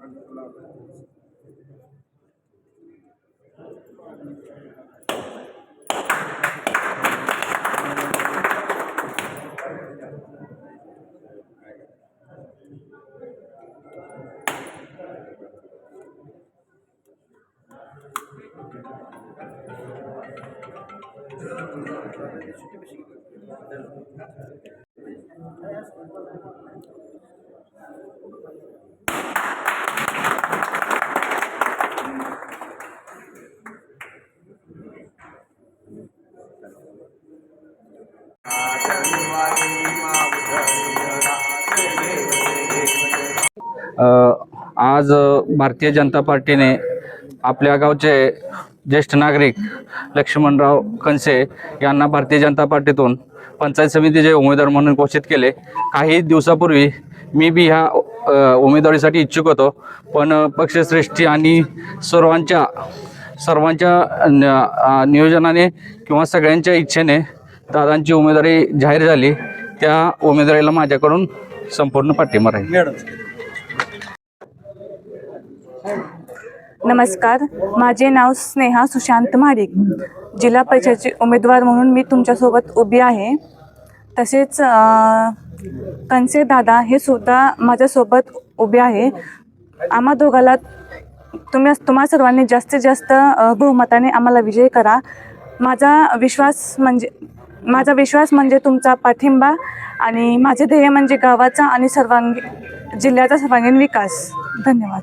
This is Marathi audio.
Gracias. आज भारतीय जनता पार्टीने आपल्या गावचे ज्येष्ठ नागरिक लक्ष्मणराव कनसे यांना भारतीय जनता पार्टीतून पंचायत समितीचे उमेदवार म्हणून घोषित केले. काही दिवसापूर्वी मी बी ह्या उमेदवारीसाठी इच्छुक होतो पण पक्षश्रेष्ठी आणि सर्वांच्या सर्वांच्या नियोजनाने किंवा सगळ्यांच्या इच्छेने दादांची उमेदवारी जाहीर झाली त्या उमेदवारीला माझ्याकडून संपूर्ण पाठिंबा राहील. नमस्कार माझे नाव स्नेहा सुशांत महाडिक. जिल्हा परिषदेचे उमेदवार म्हणून मी तुमच्यासोबत उभी आहे. तसेच कनसे दादा हे सुद्धा माझ्यासोबत उभे आहे. आम्हा दोघाला तुम्ही तुम्हा सर्वांनी जास्तीत जास्त बहुमताने आम्हाला विजय करा. माझा विश्वास म्हणजे माझा विश्वास म्हणजे तुमचा पाठिंबा आणि माझे ध्येय म्हणजे गावाचा आणि सर्वांगी जिल्ह्याचा सर्वांगीण विकास. धन्यवाद.